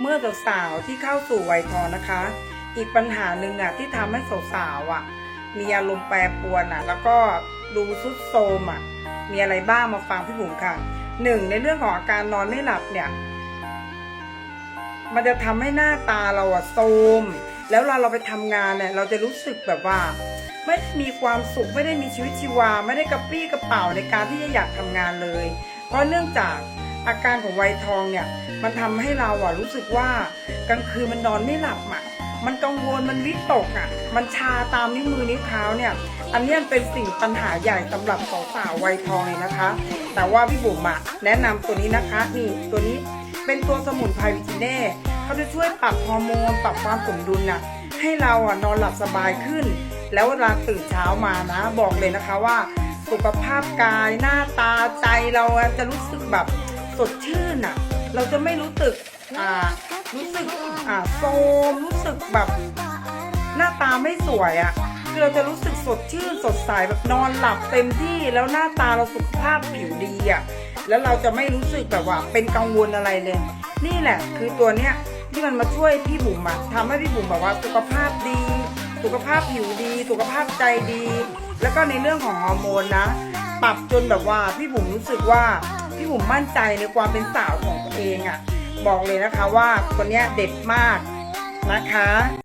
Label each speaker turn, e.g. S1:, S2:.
S1: เมื่อสาวๆที่เข้าสู่วัยทองนะคะ อีกปัญหาหนึ่งอะที่ทำให้สาวๆอะ มีอารมณ์แปรปรวนอะ แล้วก็ดูซุดโทมอะ มีอะไรบ้างมาฟังพี่บุ๋มค่ะหนึ่งในเรื่องของอาการนอนไม่หลับเนี่ย มันจะทำให้หน้าตาเราอะโทมแล้วเราเราไปทำงานเนี่ย เราจะรู้สึกแบบว่า ไม่มีความสุขไม่ได้มีชีวิตชีวา ไม่ได้กระปรี้กระเป๋าในการที่จะอยากทำงานเลย เพราะเนื่องจาก อาการของวัยทองเนี่ยมันทำให้เราอะรู้สึกว่ากลางคืนมันนอนไม่หลับอะมันกังวลมันวิตกอะมันชาตามนิ้วมือนิ้วเท้าเนี่ยอันนี้เป็นสิ่งปัญหาใหญ่สำหรับสาวๆวัยทองเลยนะคะ แต่ว่าพี่บุ๋มอะแนะนำตัวนี้นะคะนี่ตัวนี้เป็นตัวสมุนไพรวิจิเน่เขาจะช่วยปรับฮอร์โมนปรับความสมดุลน่ะให้เราอะนอนหลับสบายขึ้น แล้วเวลาตื่นเช้ามานะ บอกเลยนะคะว่า สุขภาพกายหน้าตาใจเราจะรู้สึกแบบ สดชื่นอะเราจะไม่รู้สึกอ่ารู้สึกอ่าโทรมรู้สึกแบบหน้าตาไม่สวยอะ่ะคือเราจะรู้สึกสดชื่นสดใสแบบนอนหลับเต็มที่แล้วหน้าตาเราสุขภาพผิวดีอะ่ะแล้วเราจะไม่รู้สึกแบบว่าเป็นกังวลอะไรเลย นี่แหละ คือตัวเนี้ยที่มันมาช่วยพี่บุ๋มอะทำให้พี่บุ๋มแบบว่าสุขภาพดี สุขภาพผิวดี สุขภาพใจดี แล้วก็ในเรื่องของฮอร์โมนนะ ปรับจนแบบว่าพี่บุ๋มรู้สึกว่าพี่บุ๋มมั่นใจในความเป็นสาวของตัวเองอะ่ะ บอกเลยนะคะว่าตัวเนี้ยเด็ดมากนะคะ